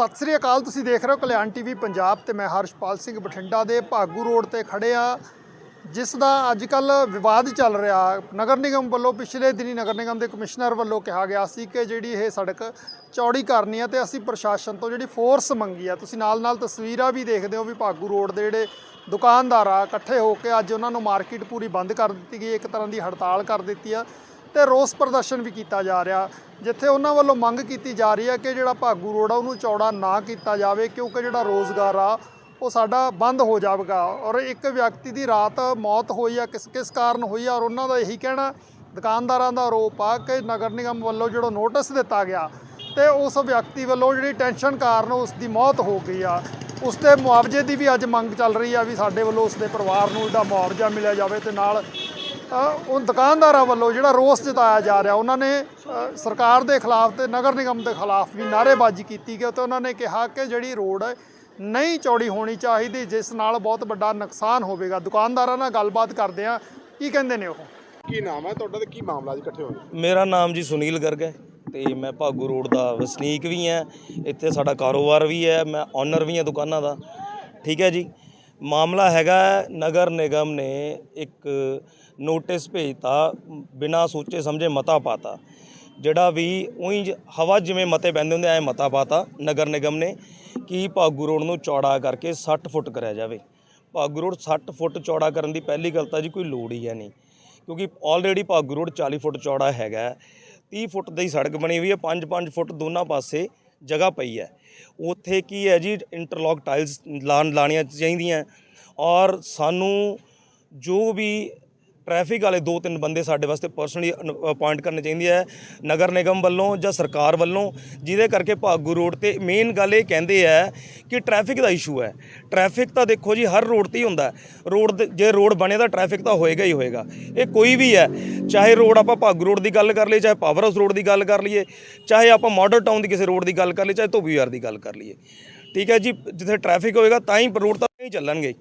ਸਤਿ ਸ੍ਰੀ ਅਕਾਲ, ਤੁਸੀਂ ਦੇਖ ਰਹੇ ਹੋ ਕਲਿਆਣ ਟੀਵੀ ਪੰਜਾਬ ਤੇ ਮੈਂ ਹਰਸ਼ਪਾਲ ਸਿੰਘ ਬਠਿੰਡਾ ਦੇ ਭਾਗੂ ਰੋਡ ਤੇ ਖੜੇ ਆ, ਜਿਸ ਦਾ ਅੱਜ ਕੱਲ ਵਿਵਾਦ ਚੱਲ ਰਿਹਾ। ਨਗਰ ਨਿਗਮ ਵੱਲੋਂ ਪਿਛਲੇ ਦਿਨੀ ਨਗਰ ਨਿਗਮ ਦੇ ਕਮਿਸ਼ਨਰ ਵੱਲੋਂ ਕਿਹਾ ਗਿਆ ਸੀ ਕਿ ਜਿਹੜੀ ਇਹ ਸੜਕ ਚੌੜੀ ਕਰਨੀ ਆ ਤੇ ਅਸੀਂ ਪ੍ਰਸ਼ਾਸਨ ਤੋਂ ਜਿਹੜੀ ਫੋਰਸ ਮੰਗੀ ਆ, ਤੁਸੀਂ ਨਾਲ ਨਾਲ ਤਸਵੀਰਾਂ ਵੀ ਦੇਖਦੇ ਹੋ ਵੀ ਭਾਗੂ ਰੋਡ ਦੇ ਜਿਹੜੇ ਦੁਕਾਨਦਾਰ ਆ, ਇਕੱਠੇ ਹੋ ਕੇ ਅੱਜ ਉਹਨਾਂ ਨੂੰ ਮਾਰਕੀਟ ਪੂਰੀ ਬੰਦ ਕਰ ਦਿੱਤੀ ਗਈ, ਇੱਕ ਤਰ੍ਹਾਂ ਦੀ ਹੜਤਾਲ ਕਰ ਦਿੱਤੀ ਆ। ਤੇ ਰੋਸ ਪ੍ਰਦਰਸ਼ਨ ਵੀ ਕੀਤਾ ਜਾ ਰਿਹਾ, ਜਿੱਥੇ ਉਹਨਾਂ ਵੱਲੋਂ ਮੰਗ ਕੀਤੀ ਜਾ ਰਹੀ ਹੈ ਕਿ ਜਿਹੜਾ ਭਾਗੂ ਰੋਡ ਆ ਉਹਨੂੰ ਚੌੜਾ ਨਾ ਕੀਤਾ ਜਾਵੇ, ਕਿਉਂਕਿ ਜਿਹੜਾ ਰੋਜ਼ਗਾਰ ਆ, ਉਹ ਸਾਡਾ ਬੰਦ ਹੋ ਜਾਵੇਗਾ। ਔਰ ਇੱਕ ਵਿਅਕਤੀ ਦੀ ਰਾਤ ਮੌਤ ਹੋਈ ਆ, ਕਿਸ ਕਿਸ ਕਾਰਨ ਹੋਈ ਆ, ਔਰ ਉਹਨਾਂ ਦਾ ਇਹੀ ਕਹਿਣਾ, ਦੁਕਾਨਦਾਰਾਂ ਦਾ ਆਰੋਪ ਆ ਕਿ ਨਗਰ ਨਿਗਮ ਵੱਲੋਂ ਜਿਹੜਾ ਨੋਟਿਸ ਦਿੱਤਾ ਗਿਆ ਤੇ ਉਸ ਵਿਅਕਤੀ ਵੱਲੋਂ ਜਿਹੜੀ ਟੈਨਸ਼ਨ ਕਾਰਨ ਉਸ ਦੀ ਮੌਤ ਹੋ ਗਈ ਆ। ਉਸ ਦੇ ਮੁਆਵਜ਼ੇ ਦੀ ਵੀ ਅੱਜ ਮੰਗ ਚੱਲ ਰਹੀ ਆ ਵੀ ਸਾਡੇ ਵੱਲੋਂ ਉਸ ਦੇ ਪਰਿਵਾਰ ਨੂੰ ਇਹਦਾ ਮੁਆਵਜ਼ਾ ਮਿਲਿਆ ਜਾਵੇ ਤੇ ਨਾਲ ਉਹ ਦੁਕਾਨਦਾਰਾਂ ਵੱਲੋਂ ਜਿਹੜਾ ਰੋਸ ਜਤਾਇਆ ਜਾ ਰਿਹਾ ਉਹਨਾਂ ਨੇ ਸਰਕਾਰ ਦੇ ਖਿਲਾਫ ਤੇ ਨਗਰ ਨਿਗਮ ਦੇ ਖਿਲਾਫ ਵੀ ਨਾਅਰੇਬਾਜ਼ੀ ਕੀਤੀ ਕਿ ਤੇ ਉਹਨਾਂ ਨੇ ਕਿਹਾ ਕਿ ਜਿਹੜੀ ਰੋਡ ਹੈ ਨਹੀਂ ਚੌੜੀ ਹੋਣੀ ਚਾਹੀਦੀ ਜਿਸ ਨਾਲ ਬਹੁਤ ਵੱਡਾ ਨੁਕਸਾਨ ਹੋਵੇਗਾ। ਦੁਕਾਨਦਾਰਾਂ ਨਾਲ ਗੱਲਬਾਤ ਕਰਦੇ ਆ ਕੀ ਕਹਿੰਦੇ ਨੇ ਉਹ? ਕੀ ਨਾਮ ਹੈ ਤੁਹਾਡਾ ਤੇ ਕੀ ਮਾਮਲਾ ਜੀ ਇਕੱਠੇ ਹੋਏ? ਮੇਰਾ ਨਾਮ ਜੀ ਸੁਨੀਲ ਗਰਗ ਹੈ ਤੇ ਮੈਂ ਭਾਗੂ ਰੋਡ ਦਾ ਵਸਨੀਕ ਵੀ ਹਾਂ। ਇੱਥੇ ਸਾਡਾ ਕਾਰੋਬਾਰ ਵੀ ਹੈ ਮੈਂ ਓਨਰ ਵੀ ਹਾਂ ਦੁਕਾਨਾਂ ਦਾ। ਠੀਕ ਹੈ ਜੀ। ਮਾਮਲਾ ਹੈਗਾ ਨਗਰ ਨਿਗਮ ਨੇ ਇੱਕ ਨੋਟਿਸ ਭੇਜਤਾ, ਬਿਨਾ ਸੋਚੇ ਸਮਝੇ ਮਤਾ ਪਾਤਾ। ਜਿਹੜਾ ਵੀ ਉਹੀ ਹਵਾ ਜਿਵੇਂ ਮਤੇ ਪੈਂਦੇ ਹੁੰਦੇ, ਐ ਮਤਾ ਪਾਤਾ ਨਗਰ ਨਿਗਮ ਨੇ ਕਿ ਭਾਗੂ ਰੋਡ ਨੂੰ ਚੌੜਾ ਕਰਕੇ 60 ਫੁੱਟ ਕਰਿਆ ਜਾਵੇ। ਭਾਗੂ ਰੋਡ 60 ਫੁੱਟ ਚੌੜਾ ਕਰਨ ਦੀ ਪਹਿਲੀ ਗੱਲ ਤਾਂ ਜੀ ਕੋਈ ਲੋੜ ਹੀ ਹੈ ਨਹੀਂ। ਕਿਉਂਕਿ ਆਲਰੇਡੀ ਭਾਗੂ ਰੋਡ 40 ਫੁੱਟ ਚੌੜਾ ਹੈਗਾ ਹੈ। 30 ਫੁੱਟ ਦੀ ਸੜਕ ਬਣੀ ਹੋਈ ਹੈ 5-5 ਫੁੱਟ ਦੋਨਾਂ ਪਾਸੇ ਜਗ੍ਹਾ ਪਈ ਹੈ। ਉੱਥੇ ਕੀ ਹੈ ਜੀ ਇੰਟਰਲੌਕ ਟਾਈਲਸ ਲਾਣ ਲਾਣੀਆਂ ਚਾਹੀਦੀਆਂ। ਔਰ ਸਾਨੂੰ ਜੋ ਵੀ ਟ੍ਰੈਫਿਕ ਵਾਲੇ ਦੋ ਤਿੰਨ ਬੰਦੇ ਸਾਡੇ ਵਾਸਤੇ ਪਰਸਨਲੀ ਅਪਾਇੰਟ ਕਰਨੇ ਚਾਹੀਦੇ ਹੈ ਨਗਰ ਨਿਗਮ ਵੱਲੋਂ ਜਾਂ ਸਰਕਾਰ ਵੱਲੋਂ, ਜਿਹਦੇ ਕਰਕੇ ਭਾਗੂ ਰੋਡ ਤੇ ਮੇਨ ਗੱਲ ਇਹ ਕਹਿੰਦੇ ਆ ਕਿ ਟ੍ਰੈਫਿਕ ਦਾ ਇਸ਼ੂ ਹੈ। ਟ੍ਰੈਫਿਕ ਤਾਂ ਦੇਖੋ ਜੀ, ਹਰ ਰੋਡ ਤੇ ਹੀ ਹੁੰਦਾ ਰੋਡ ਜੇ ਰੋਡ ਬਣੇ ਤਾਂ ਟ੍ਰੈਫਿਕ ਤਾਂ ਹੋਏਗਾ ਹੀ ਹੋਏਗਾ। ਇਹ ਕੋਈ ਵੀ ਹੈ, ਚਾਹੇ ਰੋਡ ਆਪਾਂ ਭਾਗੂ ਰੋਡ ਦੀ ਗੱਲ ਕਰ ਲਈਏ, ਚਾਹੇ ਪਾਵਰ ਹਾਊਸ ਰੋਡ ਦੀ ਗੱਲ ਕਰ ਲਈਏ, ਚਾਹੇ ਆਪਾਂ ਮਾਡਲ ਟਾਊਨ ਦੀ ਕਿਸੇ ਰੋਡ ਦੀ ਗੱਲ ਕਰ ਲਈਏ, ਚਾਹੇ ਧੋਬੀਵਾਰ ਦੀ ਗੱਲ ਕਰ ਲਈਏ। ਠੀਕ ਹੈ ਜੀ, ਜਿੱਥੇ ਟ੍ਰੈਫਿਕ ਹੋਏਗਾ, ਤਾਂ ਹੀ ਰੋਡ ਤਾਂ ਨਹੀਂ ਚੱਲਣਗੇ।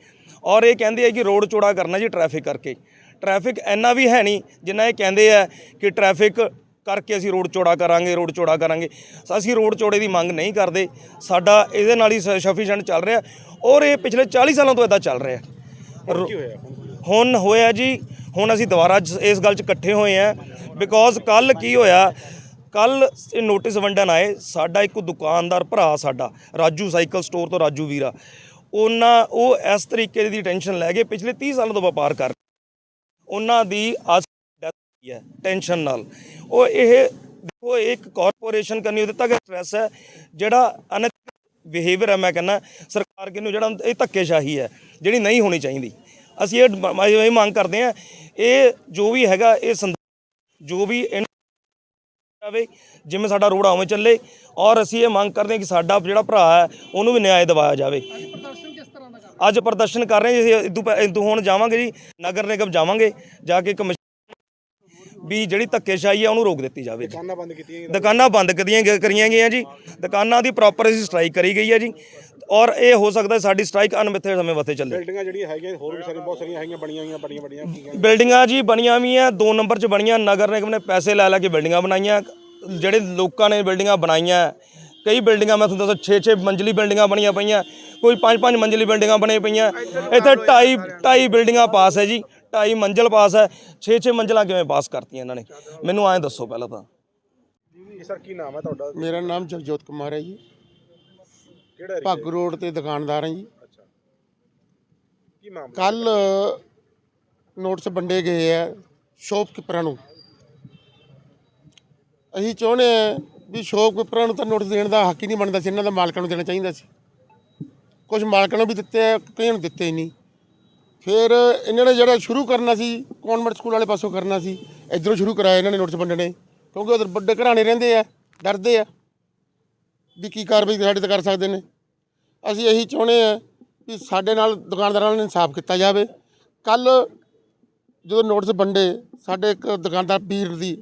ਔਰ ਇਹ ਕਹਿੰਦੇ ਆ ਕਿ ਰੋਡ ਚੌੜਾ ਕਰਨਾ ਜੀ ਟ੍ਰੈਫਿਕ ਕਰਕੇ। ਟ੍ਰੈਫਿਕ ਇੰਨਾ ਵੀ ਹੈ ਨਹੀਂ ਜਿੰਨਾ ਇਹ ਕਹਿੰਦੇ ਆ ਕਿ ਟ੍ਰੈਫਿਕ ਕਰਕੇ ਅਸੀਂ ਰੋਡ ਚੌੜਾ ਕਰਾਂਗੇ ਰੋਡ ਚੌੜਾ ਕਰਾਂਗੇ। ਅਸੀਂ ਰੋਡ ਚੌੜੇ ਦੀ ਮੰਗ ਨਹੀਂ ਕਰਦੇ। ਸਾਡਾ ਇਹਦੇ ਨਾਲ ਹੀ ਸਫੀਸ਼ੀਐਂਟ ਚੱਲ ਰਿਹਾ ਔਰ ਇਹ ਪਿਛਲੇ 40 ਸਾਲਾਂ ਤੋਂ ਇਦਾਂ ਚੱਲ ਰਿਹਾ। ਹੁਣ ਹੋਇਆ? ਜੀ ਹੁਣ ਅਸੀਂ ਦੁਬਾਰਾ ਇਸ ਗੱਲ 'ਚ ਇਕੱਠੇ ਹੋਏ ਆ ਬਿਕੋਜ਼ ਕੱਲ ਕੀ ਹੋਇਆ ਕੱਲ ਇਹ ਨੋਟਿਸ ਵੰਡਣ ਆਏ ਸਾਡਾ ਇੱਕ ਦੁਕਾਨਦਾਰ ਭਰਾ ਸਾਡਾ ਰਾਜੂ ਸਾਈਕਲ ਸਟੋਰ ਤੋਂ ਰਾਜੂ ਵੀਰਾ। ਉਹਨਾਂ ਉਹ ਇਸ ਤਰੀਕੇ ਦੀ ਟੈਨਸ਼ਨ ਲੈ ਕੇ ਪਿਛਲੇ 30 ਸਾਲਾਂ ਤੋਂ ਵਪਾਰ ਕਰ ਉਹਨਾਂ ਦੀ ਅੱਜ ਡੈਥ ਹੋਈ ਹੈ ਟੈਨਸ਼ਨ ਨਾਲ। ਉਹ ਇਹ ਦੇਖੋ, ਇਹ ਇੱਕ ਕਾਰਪੋਰੇਸ਼ਨ ਕਰਨੀ ਉਹਦੇ ਤੱਕ ਸਟ੍ਰੈਸ ਹੈ, ਜਿਹੜਾ ਅਨ ਬਿਹੇਵੀਅਰ ਹੈ, ਮੈਂ ਕਹਿੰਦਾ, ਸਰਕਾਰ ਕਿਨੂੰ ਜਿਹੜਾ ਇਹ ਧੱਕੇਸ਼ਾਹੀ ਹੈ, ਜਿਹੜੀ ਨਹੀਂ ਹੋਣੀ ਚਾਹੀਦੀ। ਅਸੀਂ ਇਹ ਇਹ ਮੰਗ ਕਰਦੇ ਹਾਂ, ਇਹ ਜੋ ਵੀ ਹੈਗਾ, ਇਹ ਸੰਦ- ਜੋ ਵੀ ਇਹਨੂੰ ਜਾਵੇ, ਜਿਵੇਂ ਸਾਡਾ ਰੋਡ ਆਵੇਂ ਚੱਲੇ, ਔਰ ਅਸੀਂ ਇਹ ਮੰਗ ਕਰਦੇ ਹਾਂ ਕਿ ਸਾਡਾ ਜਿਹੜਾ ਭਰਾ ਹੈ, ਉਹਨੂੰ ਵੀ ਨਿਆਂ ਦਿਵਾਇਆ ਜਾਵੇ। ਅੱਜ ਪ੍ਰਦਰਸ਼ਨ ਕਰ ਰਹੇ ਜੀ ਇਦੋਂ ਇਦੋਂ ਹੁਣ ਜਾਵਾਂਗੇ ਜੀ ਨਗਰ ਨਿਗਮ ਜਾਵਾਂਗੇ ਜਾ ਕੇ ਕਮਿਸ਼ਨ ਵੀ ਜਿਹੜੀ ਧੱਕੇਸ਼ਾਹੀ ਹੈ ਉਹਨੂੰ ਰੋਕ ਦਿੱਤੀ ਜਾਵੇ ਦੁਕਾਨਾਂ ਬੰਦ ਕੀਤੀਆਂ ਦੁਕਾਨਾਂ ਬੰਦ ਕਰੀਆਂ ਗ- ਕਰੀਆਂ ਗਈਆਂ ਜੀ। ਦੁਕਾਨਾਂ ਦੀ ਪ੍ਰੋਪਰ ਅਸੀਂ ਸਟ੍ਰਾਈਕ ਕਰੀ ਗਈ ਹੈ ਜੀ। ਔਰ ਇਹ ਹੋ ਸਕਦਾ ਸਾਡੀ ਸਟ੍ਰਾਈਕ ਅਨਮਿੱਥੇ ਸਮੇਂ ਵਾਸਤੇ ਚੱਲੇ। ਬਿਲਡਿੰਗਾਂ ਜਿਹੜੀਆਂ ਹੈਗੀਆਂ ਹੋਰ ਵੀ ਸਾਰੀਆਂ ਬਹੁਤ ਸਾਰੀਆਂ ਹੈਗੀਆਂ ਬਣੀਆਂ ਹੋਈਆਂ ਬੜੀਆਂ ਬੜੀਆਂ ਬਿਲਡਿੰਗਾਂ ਜੀ ਬਣੀਆਂ ਵੀ ਆ ਦੋ ਨੰਬਰ 'ਚ ਬਣੀਆਂ ਨਗਰ ਨਿਗਮ ਨੇ ਪੈਸੇ ਲੈ ਲੈ ਕੇ ਬਿਲਡਿੰਗਾਂ ਬਣਾਈਆਂ। ਜਿਹੜੇ ਲੋਕਾਂ ਨੇ ਬਿਲਡਿੰਗਾਂ ਬਣਾਈਆਂ ਕਈ ਬਿਲਡਿੰਗਾਂ ਮੈਂ ਤੁਹਾਨੂੰ ਦੱਸਾਂ 6-6 ਮੰਜ਼ਲੀ ਬਿਲਡਿੰਗਾਂ ਬਣੀਆਂ ਪਈਆਂ। ਕੋਈ 5-5 ਮੰਜ਼ਲੀ ਬਿਲਡਿੰਗਾਂ ਬਣੇ ਪਈਆਂ। ਇੱਥੇ ਢਾਈ ਢਾਈ ਬਿਲਡਿੰਗਾਂ ਪਾਸ ਹੈ ਜੀ। ਢਾਈ ਮੰਜ਼ਲ ਪਾਸ ਹੈ। 6-6 ਮੰਜ਼ਲਾਂ ਕਿਵੇਂ ਪਾਸ ਕਰਤੀਆਂ ਇਹਨਾਂ ਨੇ? ਮੈਨੂੰ ਐਂ ਦੱਸੋ ਪਹਿਲਾਂ ਤਾਂ। ਜੀ ਸਰ ਕੀ ਨਾਮ ਹੈ ਤੁਹਾਡਾ? ਮੇਰਾ ਨਾਮ ਜਗਜੋਤ ਕੁਮਾਰ ਹੈ ਜੀ। ਕਿਹੜਾ ਭੱਗ ਰੋਡ ਤੇ ਦੁਕਾਨਦਾਰ ਹਾਂ ਜੀ। ਅੱਛਾ। ਕੀ ਮਾਮਲਾ? ਕੱਲ ਨੋਟਿਸ ਵੰਡੇ ਗਏ ਆ ਸ਼ੌਪਕੀਪਰਾਂ ਨੂੰ। ਅਸੀਂ ਚਾਹੁੰਦੇ ਆ ਵੀ ਸ਼ੌਪਕੀਪਰਾਂ ਨੂੰ ਤਾਂ ਨੋਟਿਸ ਦੇਣ ਦਾ ਹੱਕ ਹੀ ਨਹੀਂ ਬਣਦਾ ਸੀ, ਇਹਨਾਂ ਦਾ ਮਾਲਕਾਂ ਨੂੰ ਦੇਣਾ ਚਾਹੀਦਾ ਸੀ। ਕੁਝ ਮਾਲਕਾਂ ਨੂੰ ਵੀ ਦਿੱਤੇ ਆ ਕਈਆਂ ਨੂੰ ਦਿੱਤੇ ਹੀ ਨਹੀਂ। ਫਿਰ ਇਹਨਾਂ ਨੇ ਜਿਹੜਾ ਸ਼ੁਰੂ ਕਰਨਾ ਸੀ, ਕਨਵੈਂਟ ਸਕੂਲ ਵਾਲੇ ਪਾਸੋਂ ਕਰਨਾ ਸੀ, ਇਧਰੋਂ ਸ਼ੁਰੂ ਕਰਾਇਆ ਇਹਨਾਂ ਨੇ ਨੋਟਿਸ ਵੰਡਣੇ। ਕਿਉਂਕਿ ਉਧਰ ਵੱਡੇ ਘਰਾਣੇ ਰਹਿੰਦੇ ਆ, ਡਰਦੇ ਆ, ਵੀ ਕੀ ਕਾਰਵਾਈ ਸਾਡੇ ਤੇ ਕਰ ਸਕਦੇ ਨੇ। ਅਸੀਂ ਇਹੀ ਚਾਹੁੰਦੇ ਆ ਵੀ ਸਾਡੇ ਨਾਲ ਦੁਕਾਨਦਾਰਾਂ ਨਾਲ ਇਨਸਾਫ ਕੀਤਾ ਜਾਵੇ। ਕੱਲ ਜਦੋਂ ਨੋਟਿਸ ਵੰਡੇ, ਸਾਡੇ ਇੱਕ ਦੁਕਾਨਦਾਰ ਵੀਰ ਦੀ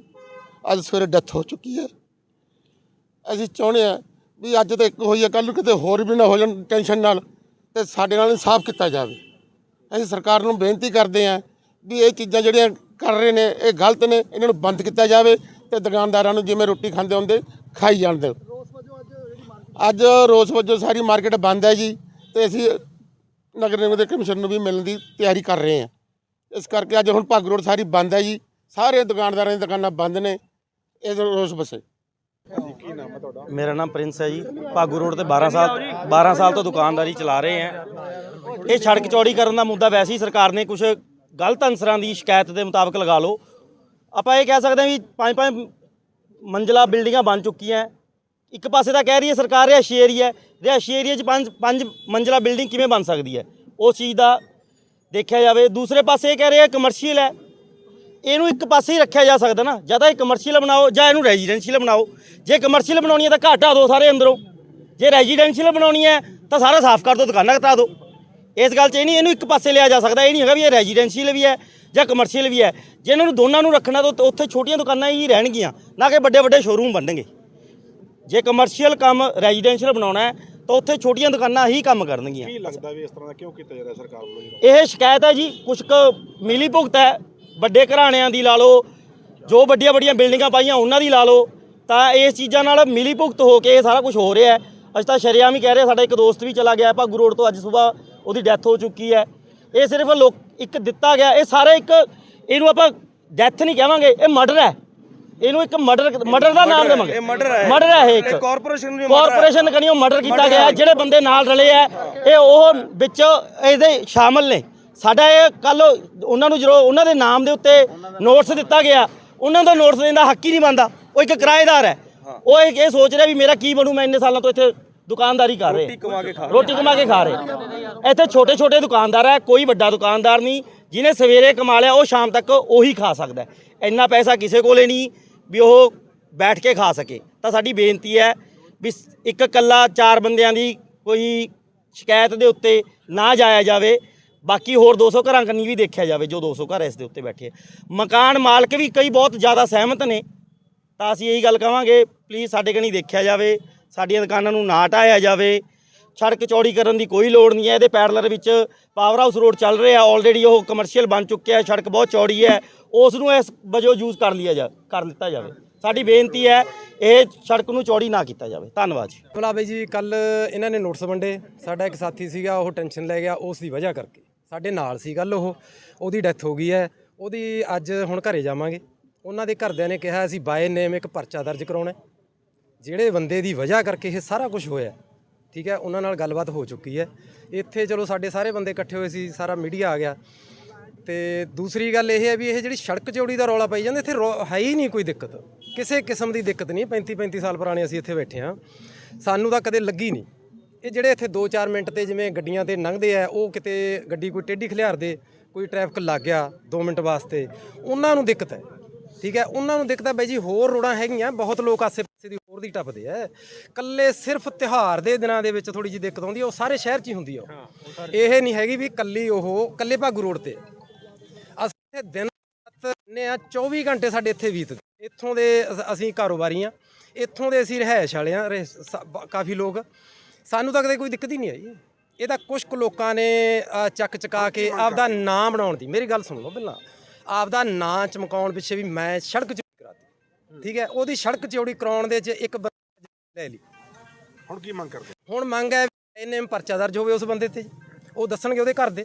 ਅੱਜ ਸਵੇਰੇ ਡੈਥ ਹੋ ਚੁੱਕੀ ਹੈ। ਅਸੀਂ ਚਾਹੁੰਦੇ ਆ ਵੀ ਅੱਜ ਤਾਂ ਇੱਕ ਹੋਈ ਆ ਕੱਲ ਨੂੰ ਕਿਤੇ ਹੋਰ ਵੀ ਨਾ ਹੋ ਜਾਣ ਟੈਨਸ਼ਨ ਨਾਲ ਤੇ ਸਾਡੇ ਨਾਲ ਇਨਸਾਫ ਕੀਤਾ ਜਾਵੇ। ਅਸੀਂ ਸਰਕਾਰ ਨੂੰ ਬੇਨਤੀ ਕਰਦੇ ਹਾਂ ਵੀ ਇਹ ਚੀਜ਼ਾਂ ਜਿਹੜੀਆਂ ਕਰ ਰਹੇ ਨੇ, ਇਹ ਗਲਤ ਨੇ, ਇਹਨਾਂ ਨੂੰ ਬੰਦ ਕੀਤਾ ਜਾਵੇ ਤੇ ਦੁਕਾਨਦਾਰਾਂ ਨੂੰ ਜਿਵੇਂ ਰੋਟੀ ਖਾਂਦੇ ਹੁੰਦੇ, ਖਾਈ ਜਾਣ ਦਿਓ ਅੱਜ ਰੋਸ ਵਜੋਂ ਸਾਰੀ ਮਾਰਕੀਟ ਬੰਦ ਹੈ ਜੀ ਤੇ ਅਸੀਂ ਨਗਰ ਨਿਗਮ ਦੇ ਕਮਿਸ਼ਨ ਨੂੰ ਵੀ ਮਿਲਣ ਦੀ ਤਿਆਰੀ ਕਰ ਰਹੇ ਹਾਂ। ਇਸ ਕਰਕੇ ਅੱਜ ਹੁਣ ਭੱਗ ਰੋਡ ਸਾਰੀ ਬੰਦ ਹੈ ਜੀ, ਸਾਰੇ ਦੁਕਾਨਦਾਰਾਂ ਦੀਆਂ ਦੁਕਾਨਾਂ ਬੰਦ ਨੇ, ਇਹ ਰੋਸ ਬਸੇ ਕੀ ਨਾਮ ਹੈ ਤੁਹਾਡਾ? ਮੇਰਾ ਨਾਮ ਪ੍ਰਿੰਸ ਹੈ ਜੀ। ਭਾਗੂ ਰੋਡ ਤੇ 12 ਸਾਲ 12 ਸਾਲ ਤੋਂ ਦੁਕਾਨਦਾਰੀ ਚਲਾ ਰਹੇ ਹਾਂ। ਇਹ ਸੜਕ ਚੌੜੀ ਕਰਨ ਦਾ ਮੁੱਦਾ ਵੈਸੇ ਹੀ ਸਰਕਾਰ ਨੇ ਕੁਝ ਗਲਤ ਅਨਸਰਾਂ ਦੀ ਸ਼ਿਕਾਇਤ ਦੇ ਮੁਤਾਬਕ ਲਗਾ ਲਓ। ਆਪਾਂ ਇਹ ਕਹਿ ਸਕਦੇ ਹਾਂ ਵੀ ਪੰਜ ਪੰਜ ਮੰਜ਼ਲਾ ਬਿਲਡਿੰਗਾਂ ਬਣ ਚੁੱਕੀਆਂ। ਇੱਕ ਪਾਸੇ ਤਾਂ ਕਹਿ ਰਹੀ ਹੈ ਸਰਕਾਰ ਰਿਹਾਇਸ਼ੀ ਏਰੀਆ ਹੈ। ਰਿਹਾਇਸ਼ੀ ਏਰੀਆ 'ਚ ਪੰਜ ਪੰਜ ਮੰਜ਼ਲਾ ਬਿਲਡਿੰਗ ਕਿਵੇਂ ਬਣ ਸਕਦੀ ਹੈ? ਉਸ ਚੀਜ਼ ਦਾ ਦੇਖਿਆ ਜਾਵੇ। ਦੂਸਰੇ ਪਾਸੇ ਇਹ ਕਹਿ ਰਹੇ ਆ ਕਮਰਸ਼ੀਅਲ ਹੈ। ਇਹਨੂੰ ਇੱਕ ਪਾਸੇ ਹੀ ਰੱਖਿਆ ਜਾ ਸਕਦਾ ਨਾ ਜਾਂ ਤਾਂ ਇਹ ਕਮਰਸ਼ੀਅਲ ਬਣਾਓ ਜਾਂ ਇਹਨੂੰ ਰੈਜ਼ੀਡੈਂਸ਼ੀਅਲ ਬਣਾਓ। ਜੇ ਕਮਰਸ਼ੀਅਲ ਬਣਾਉਣੀ ਹੈ ਤਾਂ ਘਾਟਾ ਦਿਓ ਸਾਰੇ ਅੰਦਰੋਂ। ਜੇ ਰੈਜ਼ੀਡੈਂਸ਼ੀਅਲ ਬਣਾਉਣੀ ਹੈ ਤਾਂ ਸਾਰਾ ਸਾਫ਼ ਕਰ ਦਿਓ ਦੁਕਾਨਾਂ ਘਟਾ ਦਿਓ ਇਸ ਗੱਲ 'ਚ ਇਹ ਨਹੀਂ ਇਹਨੂੰ ਇੱਕ ਪਾਸੇ ਲਿਆ ਜਾ ਸਕਦਾ ਇਹ ਨਹੀਂ ਹੈਗਾ ਵੀ ਇਹ ਰੈਜ਼ੀਡੈਂਸ਼ੀਅਲ ਵੀ ਹੈ ਜਾਂ ਕਮਰਸ਼ੀਅਲ ਵੀ ਹੈ। ਜੇ ਇਹਨਾਂ ਨੂੰ ਦੋਨਾਂ ਨੂੰ ਰੱਖਣਾ ਤਾਂ ਉੱਥੇ- ਛੋਟੀਆਂ ਦੁਕਾਨਾਂ ਹੀ ਰਹਿਣਗੀਆਂ ਨਾ ਕਿ ਵੱਡੇ ਵੱਡੇ ਸ਼ੋਰੂਮ ਬਣਨਗੇ। ਜੇ ਕਮਰਸ਼ੀਅਲ ਕੰਮ ਰੈਜ਼ੀਡੈਂਸ਼ੀਅਲ ਬਣਾਉਣਾ ਹੈ ਤਾਂ ਉੱਥੇ ਛੋਟੀਆਂ ਦੁਕਾਨਾਂ ਹੀ ਕੰਮ ਕਰਨਗੀਆਂ। ਕੀ ਲੱਗਦਾ ਵੀ ਇਸ ਤਰ੍ਹਾਂ ਦਾ ਕਿਉਂ ਕੀਤਾ ਜਾ ਰਿਹਾ ਸਰਕਾਰ ਵੱਲੋਂ ਇਹ ਸ਼ਿਕਾਇਤ ਹੈ ਜੀ ਕੁਛ ਕੁ ਮਿਲੀ ਭੁਗਤ ਹੈ ਵੱਡੇ ਘਰਾਣਿਆਂ ਦੀ ਲਾ ਲਓ ਜੋ ਵੱਡੀਆਂ ਵੱਡੀਆਂ ਬਿਲਡਿੰਗਾਂ ਪਾਈਆਂ ਉਹਨਾਂ ਦੀ ਲਾ ਲਓ ਤਾਂ ਇਸ ਚੀਜ਼ਾਂ ਨਾਲ ਮਿਲੀ ਭੁਗਤ ਹੋ ਕੇ ਇਹ ਸਾਰਾ ਕੁਝ ਹੋ ਰਿਹਾ ਹੈ ਅਸੀਂ ਤਾਂ ਸ਼ਰੇਆਮ ਹੀ ਕਹਿ ਰਹੇ ਸਾਡਾ ਇੱਕ ਦੋਸਤ ਵੀ ਚਲਾ ਗਿਆ ਭਾਗੂ ਰੋਡ ਤੋਂ ਅੱਜ ਸਵੇਰ ਉਹਦੀ ਡੈਥ ਹੋ ਚੁੱਕੀ ਹੈ ਇਹ ਸਿਰਫ ਲੋਕ ਇੱਕ ਦਿੱਤਾ ਗਿਆ ਇਹ ਸਾਰੇ ਇੱਕ ਇਹਨੂੰ ਆਪਾਂ ਡੈਥ ਨਹੀਂ ਕਹਾਂਗੇ ਇਹ ਮਰਡਰ ਹੈ ਇਹਨੂੰ ਇੱਕ ਮਰਡਰ ਮਰਡਰ ਦਾ ਨਾਮ ਦੇਵਾਂਗੇ ਇਹ ਹੈ। ਮਰਡਰ ਹੈ ਇਹ ਇੱਕ ਵੀ murder ਹੈ। ਕਾਰਪੋਰੇਸ਼ਨ ਕਨੀਓ ਮਰਡਰ ਕੀਤਾ ਗਿਆ। ਜਿਹੜੇ ਬੰਦੇ ਨਾਲ ਰਲੇ ਆ ਇਹ ਉਹ ਵਿੱਚ ਇਹਦੇ ਸ਼ਾਮਲ ਨੇ ਸਾਡਾ ਇਹ ਕੱਲ ਉਹਨਾਂ ਨੂੰ ਜਦੋਂ ਉਹਨਾਂ ਦੇ ਨਾਮ ਦੇ ਉੱਤੇ ਨੋਟਿਸ ਦਿੱਤਾ ਗਿਆ ਉਹਨਾਂ ਦਾ ਨੋਟਿਸ ਦੇਣ ਦਾ ਹੱਕ ਹੀ ਨਹੀਂ ਬਣਦਾ। ਉਹ ਇੱਕ ਕਿਰਾਏਦਾਰ ਹੈ। ਉਹ ਇਹ ਸੋਚ ਰਿਹਾ ਵੀ ਮੇਰਾ ਕੀ ਬਣੂ ਮੈਂ ਇੰਨੇ ਸਾਲਾਂ ਤੋਂ ਇੱਥੇ ਦੁਕਾਨਦਾਰੀ ਕਰ ਰਿਹਾ। ਰੋਟੀ ਕਮਾ ਕੇ ਖਾ ਰਹੇ। ਰੋਟੀ ਕਮਾ ਕੇ ਖਾ ਰਹੇ। ਇੱਥੇ ਛੋਟੇ ਛੋਟੇ ਦੁਕਾਨਦਾਰ ਹੈ ਕੋਈ ਵੱਡਾ ਦੁਕਾਨਦਾਰ ਨਹੀਂ। ਜਿਹਨੇ ਸਵੇਰੇ ਕਮਾ ਲਿਆ ਉਹ ਸ਼ਾਮ ਤੱਕ ਉਹੀ ਖਾ ਸਕਦਾ। ਇੰਨਾ ਪੈਸਾ ਕਿਸੇ ਕੋਲੇ ਨਹੀਂ ਵੀ ਉਹ ਬੈਠ ਕੇ ਖਾ ਸਕੇ। ਤਾਂ ਸਾਡੀ ਬੇਨਤੀ ਹੈ ਵੀ ਇੱਕ ਕੱਲਾ ਚਾਰ ਬੰਦਿਆਂ ਦੀ ਕੋਈ ਸ਼ਿਕਾਇਤ ਦੇ ਉੱਤੇ ਨਾ ਜਾਇਆ ਜਾਵੇ। ਬਾਕੀ ਹੋਰ 200 ਘਰਾਂ ਕੰਨੀ ਵੀ ਦੇਖਿਆ ਜਾਵੇ, ਜੋ 200 ਘਰ ਇਸ ਦੇ ਉੱਤੇ ਬੈਠੇ ਆ। ਮਕਾਨ ਮਾਲਕ ਵੀ ਕਈ ਬਹੁਤ ਜ਼ਿਆਦਾ ਸਹਿਮਤ ਨੇ। ਤਾਂ ਅਸੀਂ ਇਹੀ ਗੱਲ ਕਵਾਂਗੇ ਪਲੀਜ਼ ਸਾਡੇ ਕਨੀ ਦੇਖਿਆ ਜਾਵੇ, ਸਾਡੀਆਂ ਦੁਕਾਨਾਂ ਨੂੰ ਨਾ ਢਾਇਆ ਜਾਵੇ। ਸੜਕ ਚੌੜੀ ਕਰਨ ਦੀ ਕੋਈ ਲੋੜ ਨਹੀਂ ਹੈ। ਇਹਦੇ ਪੈਰਲਰ ਵਿੱਚ ਪਾਵਰ ਹਾਊਸ ਰੋਡ ਚੱਲ ਰਿਹਾ ਆਲਰੇਡੀ ਉਹ ਕਮਰਸ਼ੀਅਲ ਬਣ ਚੁੱਕਿਆ ਸੜਕ ਬਹੁਤ ਚੌੜੀ ਹੈ। ਉਸ ਨੂੰ ਇਸ ਵਜੋਂ ਯੂਜ਼ ਕਰ ਲਿਆ ਜਾ, ਕਰ ਦਿੱਤਾ ਜਾਵੇ। ਸਾਡੀ ਬੇਨਤੀ ਹੈ, ਇਹ ਸੜਕ ਨੂੰ ਚੌੜੀ ਨਾ ਕੀਤਾ ਜਾਵੇ। ਧੰਨਵਾਦ ਜੀ। ਭਲਾ ਜੀ ਕੱਲ ਇਹਨਾਂ ਨੇ ਨੋਟਿਸ ਵੰਡੇ। ਸਾਡਾ ਇੱਕ ਸਾਥੀ ਸੀਗਾ, ਉਹ ਟੈਨਸ਼ਨ ਲੈ ਗਿਆ, ਉਸ ਦੀ ਵਜ੍ਹਾ ਕਰਕੇ। ਸਾਡੇ ਨਾਲ ਸੀ ਗੱਲ ਉਹ, ਉਹਦੀ ਡੈਥ ਹੋ ਗਈ ਹੈ। ਉਹਦੀ ਅੱਜ ਹੁਣ ਘਰੇ ਜਾਵਾਂਗੇ। ਉਹਨਾਂ ਦੇ ਘਰਦਿਆਂ ਨੇ ਕਿਹਾ ਅਸੀਂ ਬਾਏ ਨੇਮ ਇੱਕ ਪਰਚਾ ਦਰਜ ਕਰਾਉਣਾ ਹੈ। ਜਿਹੜੇ ਬੰਦੇ ਦੀ ਵਜ੍ਹਾ ਕਰਕੇ ਇਹ ਸਾਰਾ ਕੁਝ ਹੋਇਆ ਠੀਕ ਹੈ, ਉਹਨਾਂ ਨਾਲ ਗੱਲਬਾਤ ਹੋ ਚੁੱਕੀ ਹੈ। ਇੱਥੇ ਚਲੋ ਸਾਡੇ ਸਾਰੇ ਬੰਦੇ ਇਕੱਠੇ ਹੋਏ ਸੀ, ਸਾਰਾ ਮੀਡੀਆ ਆ ਗਿਆ। ਤੇ ਦੂਸਰੀ ਗੱਲ ਇਹ ਹੈ ਵੀ ਇਹ ਜਿਹੜੀ ਸੜਕ ਚੌੜੀ ਦਾ ਰੌਲਾ ਪਾਈ ਜਾਂਦਾ, ਇੱਥੇ ਰੌ- ਹੈ ਹੀ ਨਹੀਂ ਕੋਈ ਦਿੱਕਤ। ਕਿਸੇ ਕਿਸਮ ਦੀ ਦਿੱਕਤ ਨਹੀਂ 35 35 ਸਾਲ ਪੁਰਾਣੇ ਅਸੀਂ ਇੱਥੇ ਬੈਠੇ ਹਾਂ। ਸਾਨੂੰ ਤਾਂ ਕਦੇ ਲੱਗੀ ਨਹੀਂ। ਇਹ ਜਿਹੜੇ ਇੱਥੇ 2-4 ਮਿੰਟ ਤੇ ਜਿਵੇਂ ਗੱਡੀਆਂ ਤੇ ਲੰਘਦੇ ਆ ਉਹ ਕਿਤੇ ਗੱਡੀ ਕੋਈ ਟੇਢੀ ਖਲਿਆਰ ਦੇ ਕੋਈ ਟ੍ਰੈਫਿਕ ਲੱਗ ਗਿਆ 2 ਮਿੰਟ ਵਾਸਤੇ ਉਹਨਾਂ ਨੂੰ ਦਿੱਕਤ ਹੈ। ਠੀਕ ਹੈ ਉਹਨਾਂ ਨੂੰ ਦਿੱਕਤ ਹੈ ਬਾਈ ਜੀ ਹੋਰ ਰੋੜਾਂ ਹੈਗੀਆਂ ਬਹੁਤ ਲੋਕ ਆਸੇ-ਪਾਸੇ ਦੀ ਹੋਰ ਦੀ ਟੱਪਦੇ ਐ ਕੱਲੇ ਸਿਰਫ ਤਿਹਾਰ ਦੇ ਦਿਨਾਂ ਦੇ ਵਿੱਚ ਥੋੜੀ ਜਿਹੀ ਦਿੱਕਤ ਆਉਂਦੀ ਉਹ ਸਾਰੇ ਸ਼ਹਿਰ 'ਚ ਹੀ ਹੁੰਦੀ ਹੈ ਇਹ ਨਹੀਂ ਹੈਗੀ ਵੀ ਕੱਲੀ ਉਹ ਕੱਲੇ ਭਾਗੂ ਰੋਡ ਤੇ। ਅਸੀਂ ਦਿਨ ਰਾਤ ਨੇ ਆ 24 ਘੰਟੇ ਸਾਡੇ ਇੱਥੇ ਬੀਤਦੇ। ਇੱਥੋਂ ਦੇ ਅਸੀਂ ਕਾਰੋਬਾਰੀ ਆ। ਇੱਥੋਂ ਦੇ ਅਸੀਂ ਰਹਿائش ਵਾਲੇ ਆ ਕਾਫੀ ਲੋਕ। ਸਾਨੂੰ ਤਾਂ ਕਦੇ ਕੋਈ ਦਿੱਕਤ ਹੀ ਨਹੀਂ ਆਈ। ਇਹ ਤਾਂ ਕੁਝ ਕੁ ਲੋਕਾਂ ਨੇ ਅ, ਚੱਕ ਚਕਾ ਕੇ ਆਪਦਾ ਨਾਂ ਬਣਾਉਣ ਦੀ। ਮੇਰੀ ਗੱਲ ਸੁਣ ਲਓ ਪਹਿਲਾਂ। ਆਪਦਾ ਨਾਂ ਚਮਕਾਉਣ ਪਿੱਛੇ ਵੀ ਮੈਂ ਸੜਕ ਚੌੜੀ ਕਰਾਤੀ। ਠੀਕ ਹੈ? ਉਹਦੀ ਸੜਕ ਚੌੜੀ ਕਰਾਉਣ ਦੇ ਚ ਇੱਕ ਬੰਦਾ ਲੈ ਲਈ। ਹੁਣ ਕੀ ਮੰਗ ਕਰਦੇ? ਹੁਣ ਮੰਗ ਹੈ ਇਹਨੇ ਪਰਚਾ ਦਰਜ ਹੋਵੇ ਉਸ ਬੰਦੇ ਤੇ। ਉਹ ਦੱਸਣਗੇ ਉਹਦੇ ਘਰ ਦੇ।